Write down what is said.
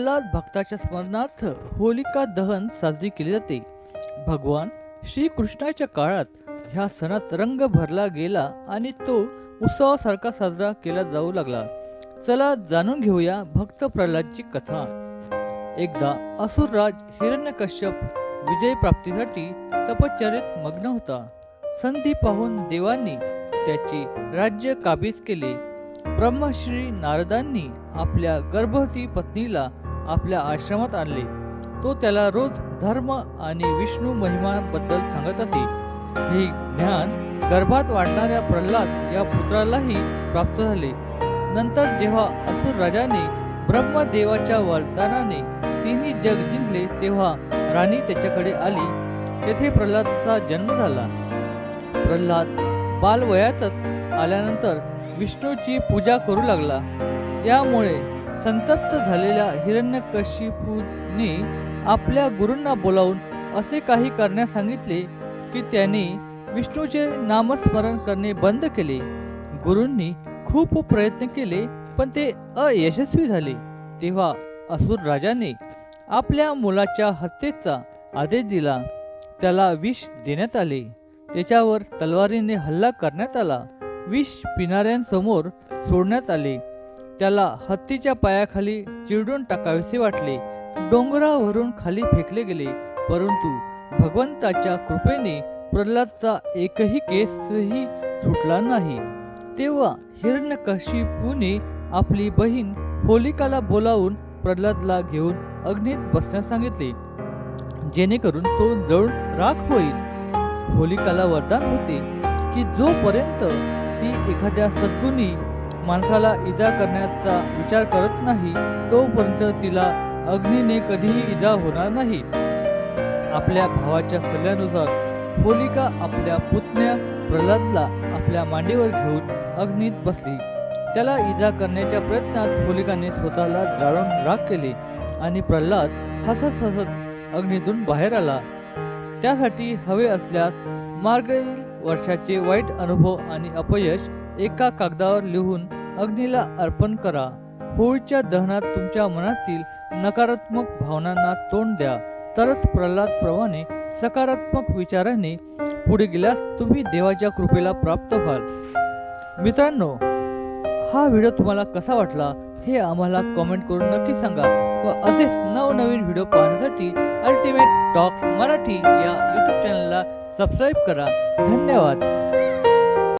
प्रल्हाद भक्ताच्या स्मरणार्थ होलिका दहन साजरी केली जाते. भगवान श्रीकृष्णाच्या काळात ह्या सणात रंग भरला गेला आणि तो उत्सवासारखा साजरा केला जाऊ लागला. चला जाणून घेऊया भक्त प्रल्हादची कथा. एकदा असुरराज हिरण्यकश्यप विजय प्राप्तीसाठी तपश्चर्येत मग्न होता. संधी पाहून देवांनी त्याचे राज्य काबीज केले. ब्रह्मश्री नारदांनी आपल्या गर्भवती पत्नीला आपल्या आश्रमात आणले. तो त्याला रोज धर्म आणि विष्णू महिमाबद्दल सांगत असे. हे ज्ञान गर्भात वाढणाऱ्या प्रल्हाद या पुत्रालाही प्राप्त झाले. नंतर जेव्हा असुर राजाने ब्रह्मदेवाच्या वरदानाने तिन्ही जग जिंकले तेव्हा राणी त्याच्याकडे आली. तेथे प्रल्हादचा जन्म झाला. प्रल्हाद बालवयातच आल्यानंतर विष्णूची पूजा करू लागला. त्यामुळे संतप्त झालेल्या हिरण्यकशिपूने आपल्या गुरूंना बोलावून असे काही करण्यास सांगितले की त्याने विष्णूचे नामस्मरण करणे बंद केले. गुरूंनी खूप प्रयत्न केले पण ते अयशस्वी झाले. तेव्हा असुर राजाने आपल्या मुलाच्या हत्येचा आदेश दिला. त्याला विष देण्यात आले. त्याच्यावर तलवारीने हल्ला करण्यात आला. विष पिणाऱ्यांसमोर सोडण्यात आले. त्याला हत्तीच्या पायाखाली चिरडून टाकावेसे वाटले. डोंगरावरून खाली फेकले गेले परंतु भगवंताच्या कृपेने प्रल्हादचा एकही केसही सुटला नाही. तेव्हा हिरण्यकशिपूने आपली बहीण होलिकाला बोलावून प्रल्हादला घेऊन अग्नीत बसण्यास सांगितले जेणेकरून तो जळून राख होईल. होलिकाला वरदान होते की जोपर्यंत ती एखाद्या सद्गुणी माणसाला इजा करण्याचा विचार करत नाही तोपर्यंत तिला अग्नीने कधीही इजा होणार नाही. आपल्या भावाच्या सल्ल्यानुसार होलिका आपल्या पुतण्या प्रल्हादला आपल्या मांडीवर घेऊन अग्नीत बसली. त्याला इजा करण्याच्या प्रयत्नात होलिकाने स्वतःला जाळून राग केले आणि प्रल्हाद हसत हसत अग्नीतून बाहेर आला. त्यासाठी हवे असल्यास मार्गील वर्षाचे वाईट अनुभव आणि अपयश एका कागदावर लिहून अग्नीला अर्पण करा. होळीच्या दहनात तुमच्या मनातील नकारात्मक भावनांना तोंड द्या. तरच प्रल्हाद प्रमाणे सकारात्मक विचाराने पुढे गेल्यास तुम्ही देवाच्या कृपेला प्राप्त व्हाल. मित्रांनो हा व्हिडिओ तुम्हाला कसा वाटला हे आम्हाला कमेंट करून नक्की सांगा व असेच नवनवीन व्हिडिओ पाहण्यासाठी अल्टिमेट टॉक्स मराठी या यूट्यूब चॅनलला सबस्क्राईब करा. धन्यवाद.